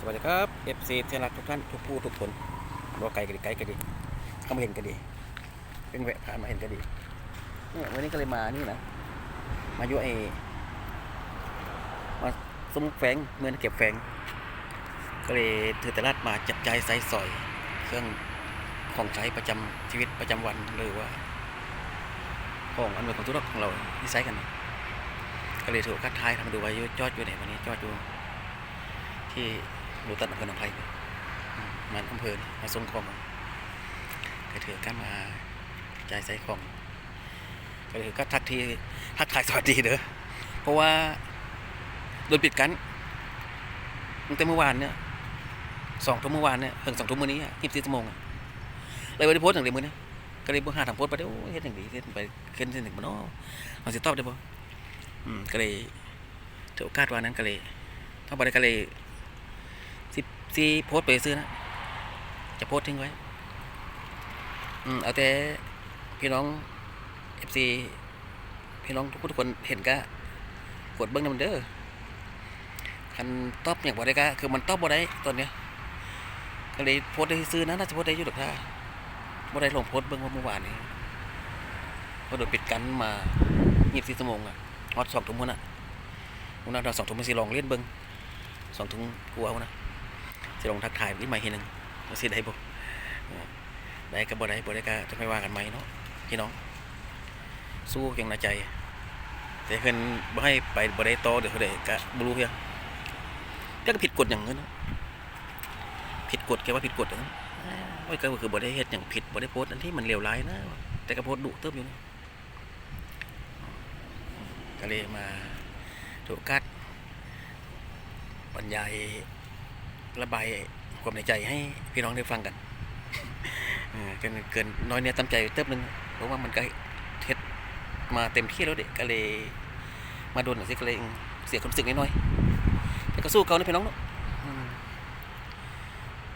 สวัสดีครับ FC เทยนรักทุกท่านทุกผู้ทุกคนรอไกลกันดีไกลกันดีเข้ามาเห็นกันดีเป็นแวะผ่านมาเห็นกันดีเนี่ยวันนี้ก็เลยมานี่นะมาอยู่ไอมาซุ้มแฝงเมื่อนเก็บแฝงก็เลยถือตลาดมาจับใจใส่สอย เครื่องของใช้ประจำชีวิตประจำวันหรือว่า ของอันเป็นของธุรกิจของเราที่ใช้กัน ก็เลยถือโอกาสท้ายทำดูว่ายู่จอดอยู่ไหนวันนี้จอดอยู่ที่ รูตัดอำเภอหนองไผ่มันอำเภอมาส่งของก็ถือกันมาจ่ายใส่ของก็เลยก็ทักทีทักทายสวัสดีเด้อเพราะว่าโดนปิดกันตั้งแต่เมื่อวานเนี่ยสองทุ่มเมื่อวานเนี่ยถึงสองทุ่มมื้อนี้ยี่สิบสี่ชั่วโมงเลยวันที่โพสต์อย่างเดียวมื้อนี้ก็เลยบ่หาทางโพสต์ไปเด้อเฮ็ดอย่างดีเฮ็ดไปขึ้นเส้นหนึ่งบ่เนาะเอาสิตอบได้บ่อืมก็เลยถือโอกาสวันนั้นก็เลยถ้าบ่ได้ก็เลย สิสิโพสไปซื้อนะ จะโพสทิ้งไว้ อืม เอาแต่พี่น้องเอฟซีพี่น้องทุกคนเห็นก็กดเบิ้งนำเด้อคันตอบอย่างบ่ได้ก็คือมันตอบบ่ได้ตอนเนี้ยก็เลยโพสได้ซื้อนะน่าจะโพสได้อยู่ดอกถ้าบ่ได้ลงโพสเบิ้งว่าเมื่อวานนี้เพราะโดนปิดกันมา24ชั่วโมงอะฮอด2ทุ่มพุ่นน่ะพุ่นน่ะ2ทุ่มมันสิลองเล่นเบิ้ง2ทุ่มกลัวนน่ะ สิลงทักทายนิดใหม่ทีหนึ่งสิได้บ่ได้ก็บ่ได้บ่ได้ก็จะไม่ว่ากันไหมเนาะพี่น้อง สู้อย่งหนาใจ แต่เพิ่นบ่ให้ไปบ่ได้ต่อเดี๋ยวเขาได้ก็บ่รู้เพียงแต่ก็ผิดกฎอย่างนั้นผิดกฎแกว่าผิดกฎอย่างนั้นโอ้ยก็คือบ่ได้เฮ็ดหยังผิดบ่ได้โพสต์อันที่มันเลวร้ายนะ แต่ก็โพสต์ดุเติบอยู่นะก็เลยมาถูกกัดบรรยาย ระบายความในใจให้พี่น้องได้ฟังกันเออเกินเกินน้อยเนี้ยตั้งใจเติบหนึงเพราะว่ามันก็เท็ดมาเต็มที่แล้วเด็กก็เลยมาโดนหน่อยสิก็เลยเสียความรู้สึกน้อยๆแต่ก็สู้เขานะพี่น้องเนาะ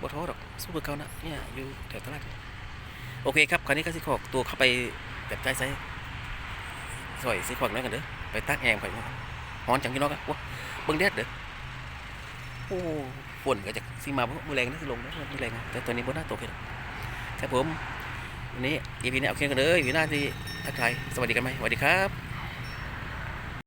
บ่ท้อหรอกสู้กับเขานะเนี่ยอยู่แถวตลาดโอเคครับคราวนี้ก็สิขอกตัวเข้าไปแบบใจใส่สอยสิขอกน้อยกันเด้อไปตักแองไปฮ้อนจังพี่น้องอะว้าเบิ่งแดดเด้อโอ้ ฝนก็จะสิมาเพราะมือแรงนะสิลงนะมือแรงนะแต่ตอนนี้บนหน้าตกเลยครับผมวันนี้ EP นี้เอาแค่กันเลยวีหน้าที่ทักทายสวัสดีกันไหมสวัสดีครับ